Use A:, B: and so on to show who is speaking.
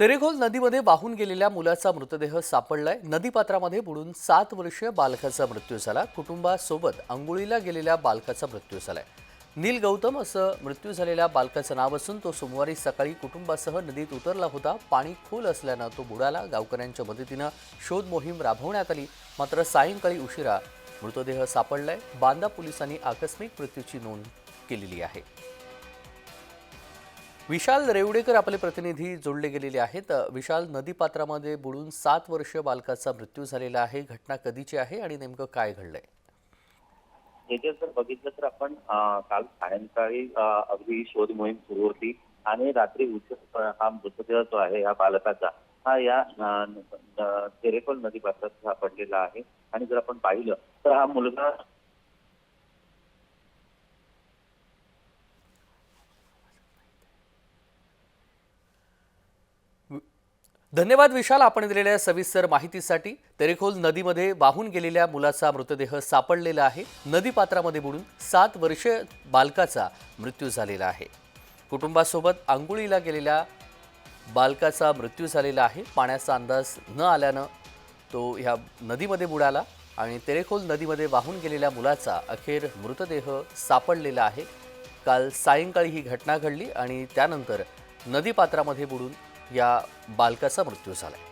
A: तेरेखोल नदीमध्ये वाहून गेलेल्या मुलाचा मृतदेह सापडलाय. नदीपात्रामध्ये बुडून सात वर्षीय बालकाचा मृत्यू झाला. कुटुंबासोबत आंघोळीला गेलेल्या बालकाचा मृत्यू झालाय. नील गौतम असं मृत्यू झालेल्या बालकाचं नाव असून तो सोमवारी सकाळी कुटुंबासह नदीत उतरला होता. पाणी खोल असल्यानं तो बुडाला. गावकऱ्यांच्या मदतीनं शोध मोहीम राबवण्यात आली. मात्र सायंकाळी उशिरा मृतदेह सापडलाय. बांदा पोलिसांनी आकस्मिक मृत्यूची नोंद केलेली आहे. विशाल रेवडेकर आपले प्रतिनिधी जोडले गेलेले आहेत. विशाल नदीपात्रामध्ये बुडून सात वर्ष बालकाचा मृत्यू झालेला आहे. घटना कधीची आहे आणि नेमकं काय घडलंय?
B: याच्यात जर बघितलं तर आपण काल सायंकाळी अगदी शोध मोहीम सुरू होती आणि रात्री उशीर हा मृतदेह जो आहे या बालकाचा हा या तेरेकोल नदी पात्रात सापडलेला आहे. आणि जर आपण पाहिलं तर हा मुलगा
A: धन्यवाद विशाल आपण दिलेल्या सविस्तर माहितीसाठी. तेरेखोल नदीमध्ये वाहून गेलेल्या मुलाचा मृतदेह सापडलेला आहे. नदीपात्रामध्ये बुडून सात वर्ष बालकाचा मृत्यू झालेला आहे. कुटुंबासोबत आंघोळीला गेलेल्या बालकाचा मृत्यू झालेला आहे. पाण्याचा अंदाज न आल्यानं तो ह्या नदीमध्ये बुडाला आणि तेरेखोल नदीमध्ये वाहून गेलेल्या मुलाचा अखेर मृतदेह सापडलेला आहे. काल सायंकाळी ही घटना घडली आणि त्यानंतर नदीपात्रामध्ये बुडून या बालकाचा मृत्यू झाला आहे